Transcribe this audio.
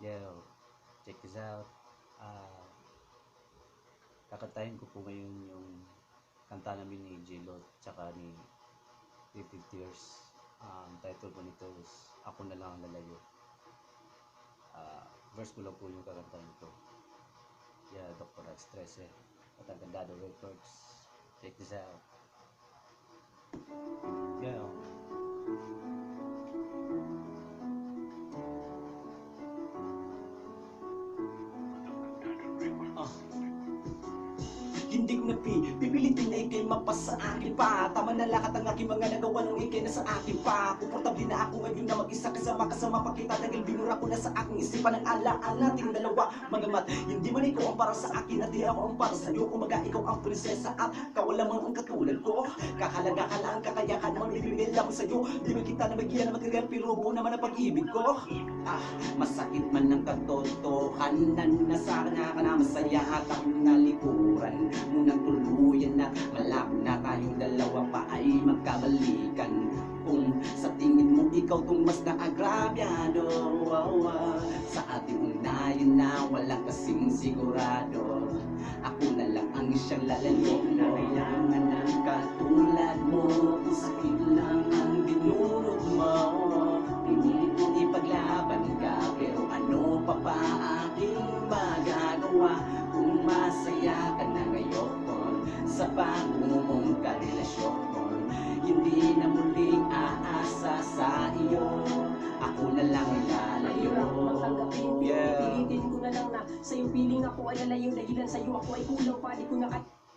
Yo, check this out. Ah, kakantahin ko po ngayon yung kanta namin ni J-Lo tsaka ni Little Tears. Ang title po nito is Ako na lang ang lalayo. Ah, verse ko lang po yung kakantahin ko. Yeah, Dr. X 13. At ang Gandado Records. Check this out. Hindi na pi, pipilitin na ikay mapasa sa akin pa. Tama na lahat ang aking mga nagawa nung ikay na sa akin pa. Komportable ngayon na mag-isa kasama kasama pakita Dahil binura ko na sa aking isipan ang ala-ala nating dalawa Magamat hindi man ikaw ang para sa akin at di ako ang para sa iyo Kumaga ikaw ang prinsesa at kawala man ang katulad ko. Kakalaga ka lang kakayahan naman bibigay lang sa iyo Di ba kita na magyan na material pero buo naman ang pag-ibig ko. Ah, masakit man ng katotohanan na ka na masaya at ako nalikuran Munang tuluyan ikaw tong mas naagrabyado wow, wow. Sa ating ugnayan na walang kasing sigurado. Ako na lang ang siyang lalayo na kailangan ng katulad mo. Sakit lang ang dinulot mo. Pinilit kong ipaglaban ka Pero ano pa ba aking magagawa? Kung masaya piling ako ay lalayo Dahilan sa iyo ako ay kulang pa, di ko na